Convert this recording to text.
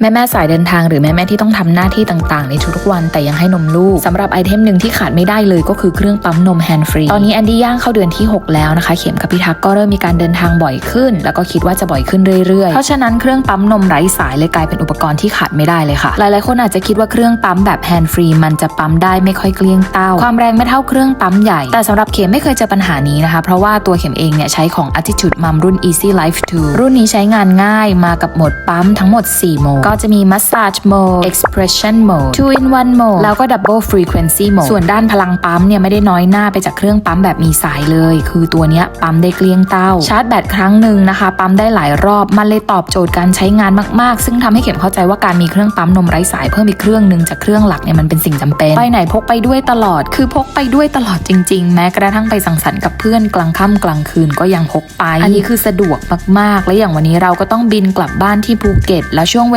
แม่แม่สายเดินทางหรือแม่แม่ที่ต้องทำหน้าที่ต่างๆ ในทุกๆวันแต่ยังให้นมลูกสำหรับไอเทมหนึ่งที่ขาดไม่ได้เลยก็คือเครื่องปั๊มนมแฮนด์ฟรีตอนนี้แอนดี้ย่างเข้าเดือนที่ 6 แล้วนะคะ เข็มกับพี่ทักษ์ก็เริ่มมีการเดินทางบ่อยขึ้น แล้วก็คิดว่าจะบ่อยขึ้นเรื่อยๆ เพราะฉะนั้นเครื่องปั๊มนมไร้สายเลยกลายเป็นอุปกรณ์ที่ขาดไม่ได้เลยค่ะ หลายๆคนอาจจะคิดว่าเครื่องปั๊มแบบแฮนด์ฟรีมันจะปั๊มได้ไม่ค่อยเกลี้ยงเต้า ความแรงไม่เท่าเครื่องปั๊มใหญ่ แต่สำหรับเข็มไม่เคยเจอปัญหานี้นะคะ เพราะว่าตัวเข็มเองเนี่ยใช้ของ Attitude Mum รุ่น Easy Life 2 รุ่นนี้ใช้งานง่ายมากับโหมดปั๊มทั้งหมด 4 โหมดก็จะมี Massage Mode Expression Mode 2 in 1 Mode แล้วก็ Double Frequency Mode ส่วนด้านพลังปั๊มเนี่ยไม่ได้น้อยหน้าไปจากเครื่องปั๊มแบบมีสายเลย คือตัวเนี้ยปั๊มได้เกลี้ยงเต้า ชาร์จแบตครั้งหนึ่งนะคะ ปั๊มได้หลายรอบ มันเลยตอบโจทย์การใช้งานมากๆ ซึ่งทำให้เข็มเข้าใจว่าการมีเครื่องปั๊มนมไร้สายเพิ่มอีกเครื่องหนึ่งจากเครื่องหลักเนี่ยมันเป็นสิ่งจำเป็น ไปไหนพกไปด้วยตลอด คือพกไปด้วยตลอดจริง ๆ แม้กระทั่งไปสังสรรค์กับเพื่อนกลางค่ำกลางคืนก็ยังพกไป อันนี้คือสะดวกมากๆ และอย่างวันนี้เราก็ต้องบินกลับบ้านที่ภูเก็ต แล้วช่วง